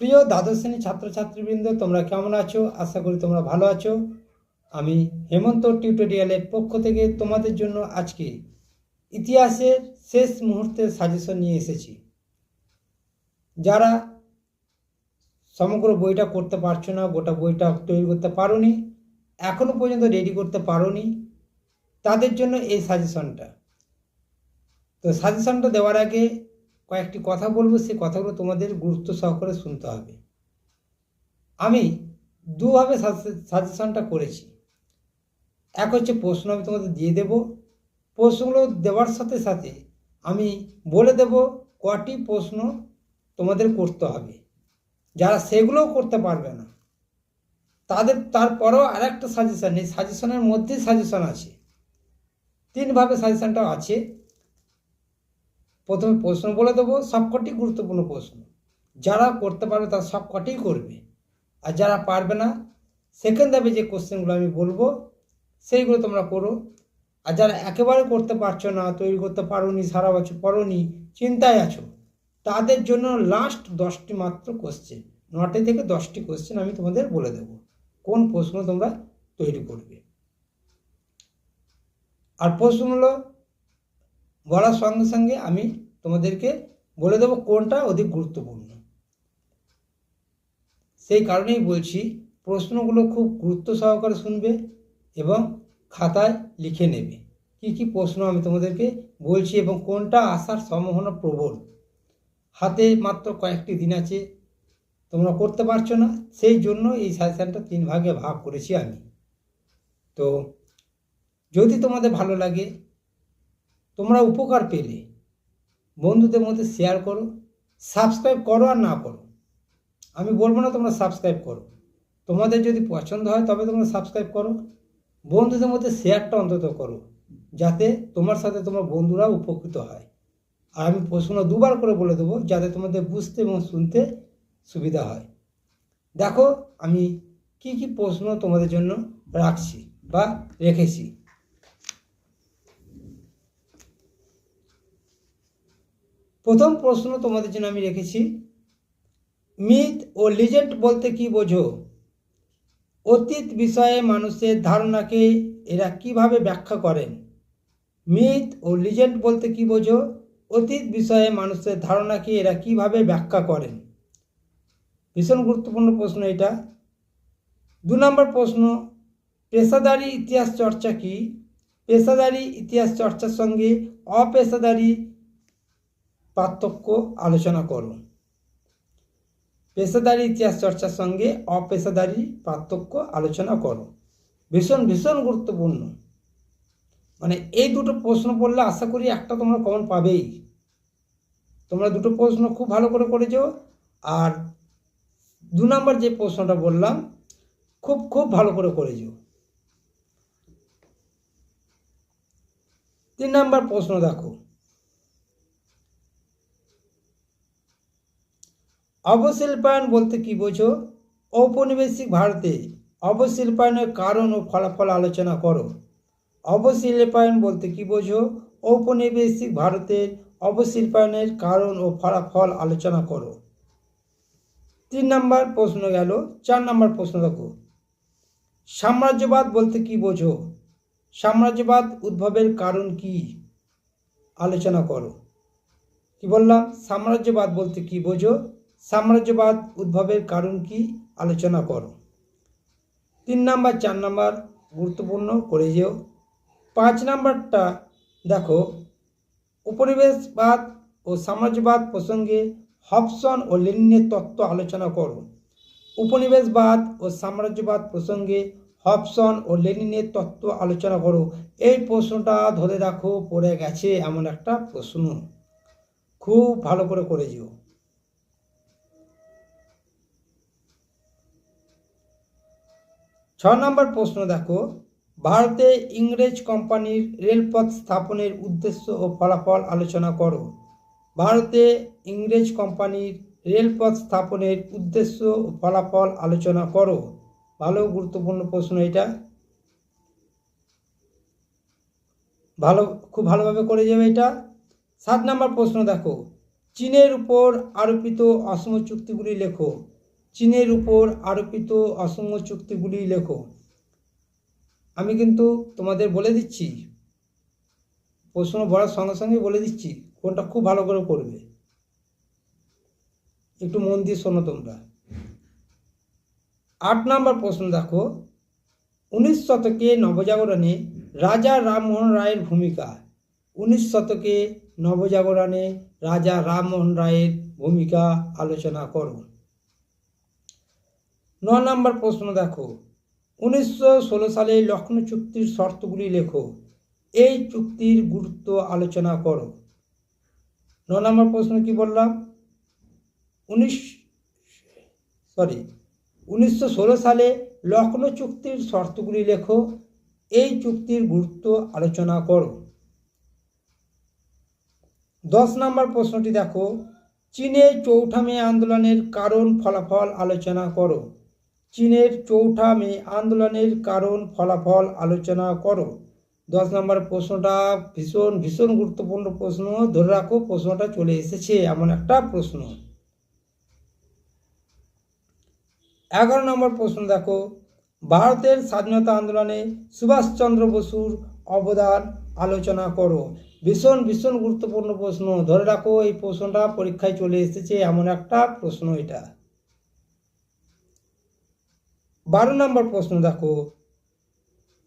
প্রিয় দ্বাদশ শ্রেণির ছাত্রছাত্রীবৃন্দ, তোমরা কেমন আছো? আশা করি তোমরা ভালো আছো। আমি হেমন্ত টিউটোরিয়ালের পক্ষ থেকে তোমাদের জন্য আজকে ইতিহাসের শেষ মুহূর্তের সাজেশন নিয়ে এসেছি। যারা সমগ্র বইটা করতে পারছ না, গোটা বইটা তৈরি করতে পারোনি এখনও পর্যন্ত রেডি করতে পারোনি, তাদের জন্য এই সাজেশনটা তো সাজেশনটা দেওয়ার আগে কয়েকটি কথা বলব সেই কথাগুলো তোমাদের গুরুত্ব সহকারে শুনতে হবে। আমি দুভাবে সাজেশনটা করেছি। এক হচ্ছে প্রশ্ন আমি তোমাদের দিয়ে দেব। প্রশ্নগুলো দেওয়ার সাথে সাথে আমি বলে দেব কটি প্রশ্ন তোমাদের করতে হবে। যারা সেগুলোও করতে পারবে না, তাদের, তারপরেও আর একটা সাজেশন, এই সাজেশনের মধ্যে সাজেশন আছে। তিনভাবে সাজেশনটা আছে। প্রথমে প্রশ্ন বলে দেবো, সবকটি গুরুত্বপূর্ণ প্রশ্ন। যারা করতে পারবে তারা সবকটিই করবে। আর যারা পারবে না সেকেন্ড ধাপে যে কোশ্চেনগুলো আমি বলব, সেইগুলো তোমরা করো। আর যারা একেবারে করতে পারছ না, তৈরি করতে পারোনি, সারা বছর পড়োনি, চিন্তায় আছো, তাদের জন্য লাস্ট দশটি মাত্র কোশ্চেন নটি থেকে দশটি কোশ্চেন আমি তোমাদের বলে দেবো। কোন প্রশ্ন তোমরা তৈরি করবে? আর প্রশ্ন হলো, বলার সঙ্গে সঙ্গে আমি তোমাদেরকে বলে দেবো কোনটা অধিক গুরুত্বপূর্ণ। সেই কারণেই বলছি, প্রশ্নগুলো খুব গুরুত্ব সহকারে শুনবে এবং খাতায় লিখে নেবে। কি কি প্রশ্ন আমি তোমাদেরকে বলছি এবং কোনটা আসার সম্ভাবনা প্রবল। হাতে মাত্র কয়েকটি দিন আছে, তোমরা করতে পারছ না, সেই জন্য এই সাজেশানটা তিন ভাগে ভাগ করেছি আমি। তো যদি তোমাদের ভালো লাগে, তোমরা উপকার পেলে বন্ধুদের মধ্যে শেয়ার করো সাবস্ক্রাইব করো আর না করো। আমি বলব না তোমরা সাবস্ক্রাইব করো। তোমাদের যদি পছন্দ হয় তবে তোমরা সাবস্ক্রাইব করো। বন্ধুদের মধ্যে শেয়ারটা অন্তত করো, যাতে তোমার সাথে তোমার বন্ধুরা উপকৃত হয়। আর আমি প্রশ্ন দুবার করে বলে দেবো, যাতে তোমাদের বুঝতে এবং শুনতে সুবিধা হয়। দেখো, আমি কি কি প্রশ্ন তোমাদের জন্য রাখছি বা রেখেছি। প্রথম প্রশ্ন তোমাদের জন্য আমি রেখেছি। মিথ ও লিজেন্ড বলতে কি বোঝো? অতীত বিষয়ে মানুষের ধারণাকে এরা কীভাবে ব্যাখ্যা করেন? মিথ ও লিজেন্ড বলতে কি বোঝো? অতীত বিষয়ে মানুষের ধারণাকে এরা কীভাবে ব্যাখ্যা করেন? ভীষণ গুরুত্বপূর্ণ প্রশ্ন এটা। দু নম্বর প্রশ্ন, পেশাদারি ইতিহাস চর্চা কি? পেশাদারি ইতিহাস চর্চার সঙ্গে অপেশাদারি পার্থক্য আলোচনা করো। পেশাদারি ইতিহাস চর্চার সঙ্গে অপেশাদারি পার্থক্য আলোচনা করো। ভীষণ ভীষণ গুরুত্বপূর্ণ। মানে এই দুটো প্রশ্ন পড়লে আশা করি একটা তোমরা কমন পাবেই। তোমরা দুটো প্রশ্ন খুব ভালো করে করেছ। আর দু নম্বর যে প্রশ্নটা বললাম, খুব খুব ভালো করে করেছ। তিন নম্বর প্রশ্ন দেখো। অবশিল্পায়ন বলতে কি বোঝো? ঔপনিবেশিক ভারতে অবশিল্পায়নের কারণ ও ফলাফল আলোচনা করো। অবশিল্পায়ন বলতে কি বোঝো? ঔপনিবেশিক ভারতের অবশিল্পায়নের কারণ ও ফলাফল আলোচনা করো। তিন নম্বর প্রশ্ন গেল, চার নম্বর প্রশ্ন দেখো। সাম্রাজ্যবাদ বলতে কি বোঝো? সাম্রাজ্যবাদ উদ্ভবের কারণ কি? আলোচনা করো। কি বললাম? সাম্রাজ্যবাদ বলতে কি বোঝো? সাম্রাজ্যবাদ উদ্ভবের কারণ কি আলোচনা করো। তিন নাম্বার, চার নাম্বার গুরুত্বপূর্ণ করে যেও। পাঁচ নাম্বারটা দেখো, উপনিবেশবাদ ও সাম্রাজ্যবাদ প্রসঙ্গে হবসন ও লেনিনের তত্ত্ব আলোচনা করো। উপনিবেশবাদ ও সাম্রাজ্যবাদ প্রসঙ্গে হবসন ও লেনিনের তত্ত্ব আলোচনা করো। এই প্রশ্নটা ধরে রাখো, পড়ে গেছে এমন একটা প্রশ্ন। খুব ভালো করে করে যেও। ছ নম্বর প্রশ্ন দেখো, ভারতে ইংরেজ কোম্পানির রেলপথ স্থাপনের উদ্দেশ্য ও ফলাফল আলোচনা করো। ভারতে ইংরেজ কোম্পানির রেলপথ স্থাপনের উদ্দেশ্য ও ফলাফল আলোচনা করো। ভালো, গুরুত্বপূর্ণ প্রশ্ন এটা। ভালো, খুব ভালোভাবে করে যাবে এটা। সাত নম্বর প্রশ্ন দেখো, চীনের উপর আরোপিত অসম চুক্তিগুলি লেখো। চীনের উপর আরোপিত অসঙ্গ চুক্তিগুলি লেখো। আমি কিন্তু তোমাদের বলে দিচ্ছি। প্রশ্ন বলার সঙ্গে সঙ্গে বলে দিচ্ছি, কোনটা খুব ভালো করে করবে একটু মন দিয়ে শোনো তোমরা। আট নম্বর প্রশ্ন দেখো। উনিশ শতকে নবজাগরণে রাজা রামমোহন রায়ের ভূমিকা। উনিশ শতকে নবজাগরণে রাজা রামমোহন রায়ের ভূমিকা আলোচনা করো। ন নম্বর প্রশ্ন দেখো। উনিশশো ষোলো সালে লখনৌ চুক্তির শর্তগুলি লেখো। এই চুক্তির গুরুত্ব আলোচনা করো। ন নম্বর প্রশ্ন কি বললাম? উনিশ সরি, উনিশশো ষোলো সালে লখনৌ চুক্তির শর্তগুলি লেখো। এই চুক্তির গুরুত্ব আলোচনা করো। দশ নম্বর প্রশ্নটি দেখো। চীনে চৌঠা মে আন্দোলনের কারণ ফলাফল আলোচনা করো। চীনের চৌঠা মে আন্দোলনের কারণ ফলাফল আলোচনা করো। দশ নম্বর প্রশ্নটা ভীষণ ভীষণ গুরুত্বপূর্ণ প্রশ্ন। ধরে রাখো, প্রশ্নটা চলে এসেছে এমন একটা প্রশ্ন। এগারো নম্বর প্রশ্ন দেখো। ভারতের স্বাধীনতা আন্দোলনে সুভাষচন্দ্র বসুর অবদান আলোচনা করো। ভীষণ ভীষণ গুরুত্বপূর্ণ প্রশ্ন। ধরে রাখো, এই প্রশ্নটা পরীক্ষায় চলে এসেছে এমন একটা প্রশ্ন এটা। বারো নম্বর প্রশ্ন দেখো।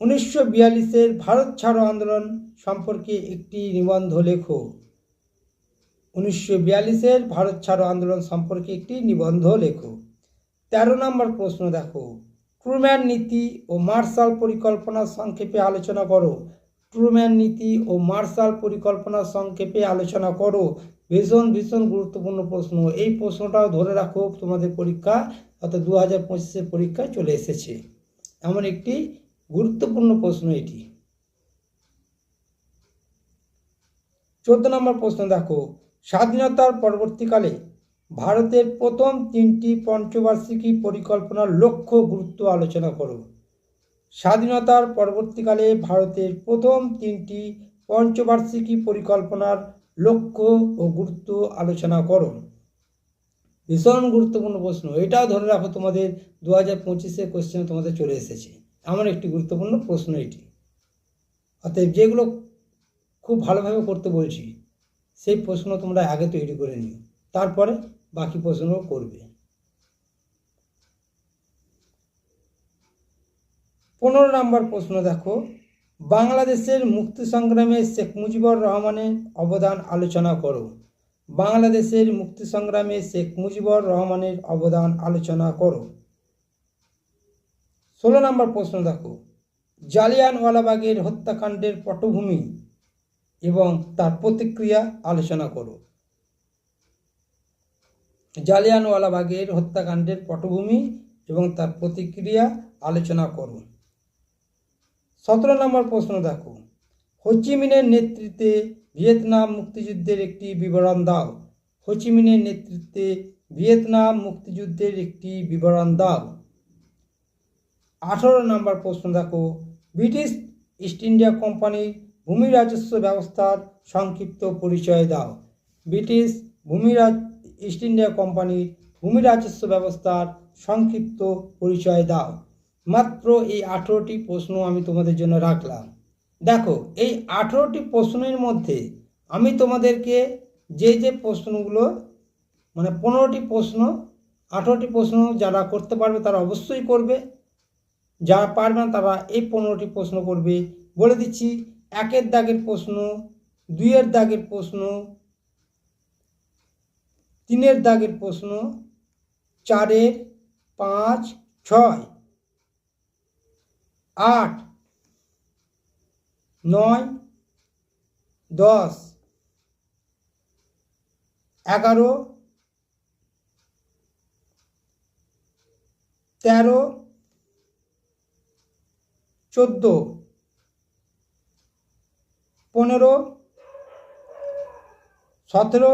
উনিশশো বিয়াল্লিশের ভারত ছাড়ো আন্দোলন সম্পর্কে একটি নিবন্ধ লেখো। উনিশশো বিয়াল্লিশের ভারত ছাড়ো আন্দোলন সম্পর্কে একটি নিবন্ধ লেখো। তেরো নম্বর প্রশ্ন দেখো। ট্রুম্যান নীতি ও মার্শাল পরিকল্পনা সংক্ষেপে আলোচনা করো। ট্রুম্যান নীতি ও মার্শাল পরিকল্পনা সংক্ষেপে আলোচনা করো। ভীষণ ভীষণ গুরুত্বপূর্ণ প্রশ্ন। এই প্রশ্নটাও ধরে রাখো তোমাদের পরীক্ষা অর্থাৎ দু হাজার পঁচিশের পরীক্ষায় চলে এসেছে। এমন একটি গুরুত্বপূর্ণ প্রশ্ন এটি। চোদ্দ নম্বর প্রশ্ন, দেখো, স্বাধীনতার পরবর্তীকালে ভারতের প্রথম তিনটি পঞ্চবার্ষিকী পরিকল্পনার লক্ষ্য গুরুত্ব আলোচনা করো। স্বাধীনতার পরবর্তীকালে ভারতের প্রথম তিনটি পঞ্চবার্ষিকী পরিকল্পনার লক্ষ্য ও গুরুত্ব আলোচনা করো। ভীষণ গুরুত্বপূর্ণ প্রশ্ন। এটাও ধরে রাখো, তোমাদের দু হাজার পঁচিশে কোশ্চেন তোমাদের চলে এসেছে। এমন একটি গুরুত্বপূর্ণ প্রশ্ন এটি। অতএব যেগুলো খুব ভালোভাবে করতে বলছি, সেই প্রশ্ন তোমরা আগে তৈরি করে নিও। তারপরে বাকি প্রশ্ন করবে। পনেরো নম্বর প্রশ্ন দেখো। বাংলাদেশের মুক্তি সংগ্রামে শেখ মুজিবুর রহমানের অবদান আলোচনা করো। বাংলাদেশের মুক্তি সংগ্রামে শেখ মুজিবুর রহমানের অবদান আলোচনা করো। ষোলো নম্বর প্রশ্ন দেখো। জালিয়ানওয়ালাবাগের হত্যাকাণ্ডের পটভূমি এবং তার প্রতিক্রিয়া আলোচনা করো। জালিয়ানওয়ালাবাগের হত্যাকাণ্ডের পটভূমি এবং তার প্রতিক্রিয়া আলোচনা করো। সতেরো নম্বর প্রশ্ন দেখো। হোচিমিনের নেতৃত্বে ভিয়েতনাম মুক্তিযুদ্ধের একটি বিবরণ দাও। হোচিমিনের নেতৃত্বে ভিয়েতনাম মুক্তিযুদ্ধের একটি বিবরণ দাও। আঠারো নম্বর প্রশ্ন দেখো। ব্রিটিশ ইস্ট ইন্ডিয়া কোম্পানির ভূমি রাজস্ব ব্যবস্থার সংক্ষিপ্ত পরিচয় দাও। ব্রিটিশ ভূমি ইস্ট ইন্ডিয়া কোম্পানির ভূমি রাজস্ব ব্যবস্থার সংক্ষিপ্ত পরিচয় দাও। মাত্র এই আঠেরোটি প্রশ্ন আমি তোমাদের জন্য রাখলাম। দেখো, এই আঠেরোটি প্রশ্নের মধ্যে আমি তোমাদেরকে যে যে প্রশ্নগুলো মানে পনেরোটি প্রশ্ন, আঠেরোটি প্রশ্ন যারা করতে পারবে তারা অবশ্যই করবে। যারা পারবে না তারা এই পনেরোটি প্রশ্ন করবে। বলে দিচ্ছি, একের দাগের প্রশ্ন, দুইয়ের দাগের প্রশ্ন, তিনের দাগের প্রশ্ন, চারের পাঁচ, ছয়, আট নয়, দশ, এগারো, তেরো, চোদ্দ, পনেরো, সতেরো,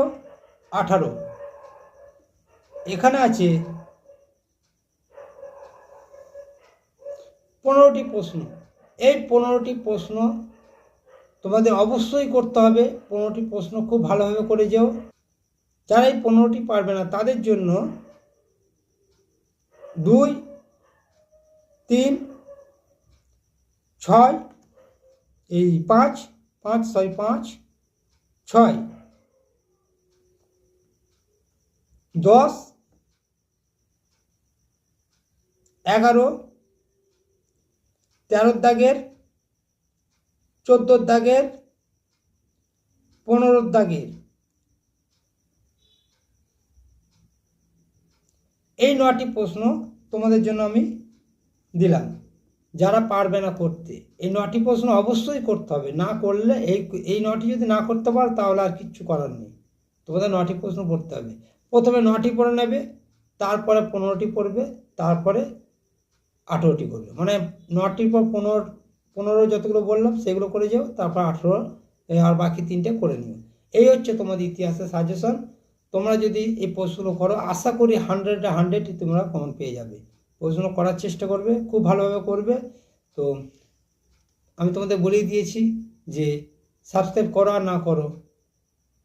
আঠারো। এখানে আছে পনেরোটি প্রশ্ন। এই পনেরোটি প্রশ্ন তোমাদের অবশ্যই করতে হবে। পনেরোটি প্রশ্ন খুব ভালোভাবে করে যেও। যারা এই পনেরোটি পারবে না, তাদের জন্য দুই, তিন, ছয়, এই পাঁচ পাঁচ, ছয় পাঁচ, ছয়, দশ, এগারো তেরোর দাগের চোদ্দোর দাগের পনেরোর দাগের। এই নটি প্রশ্ন তোমাদের জন্য আমি দিলাম। যারা পারবে না করতে, এই নটি প্রশ্ন অবশ্যই করতে হবে। না করলে এই এই নটি যদি না করতে পারো, তাহলে আর কিচ্ছু করার নেই। তোমাদের নটি প্রশ্ন পড়তে হবে। প্রথমে নটি পড়ে নেবে, তারপরে পনেরোটি পড়বে, তারপরে আঠেরোটি করবে। মানে নটির পর পনেরো পনেরো যতগুলো বললাম, সেগুলো করে যাও, তারপর আঠেরো আর বাকি তিনটে করে নিও। এই হচ্ছে তোমাদের ইতিহাসের সাজেশন তোমরা যদি এই প্রশ্নগুলো করো, আশা করি হান্ড্রেডে হান্ড্রেডই তোমরা কমন পেয়ে যাবে। প্রশ্ন করার চেষ্টা করবে, খুব ভালোভাবে করবে। তো, আমি তোমাদের বলেই দিয়েছি যে সাবস্ক্রাইব করো আর না করো।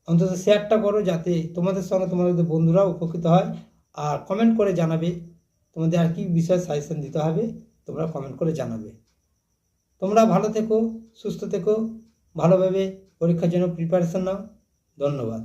অন্তত শেয়ারটা করো যাতে তোমাদের সঙ্গে তোমাদের বন্ধুরা উপকৃত হয়। আর কমেন্ট করে জানাবে, তোমাদের আর কি বিষয়ে সাজেশন দিতে হবে, তোমরা কমেন্ট করে জানাবে। তোমরা ভালো থেকো সুস্থ থেকো ভালোভাবে পরীক্ষার জন্য প্রিপারেশান নাও। ধন্যবাদ।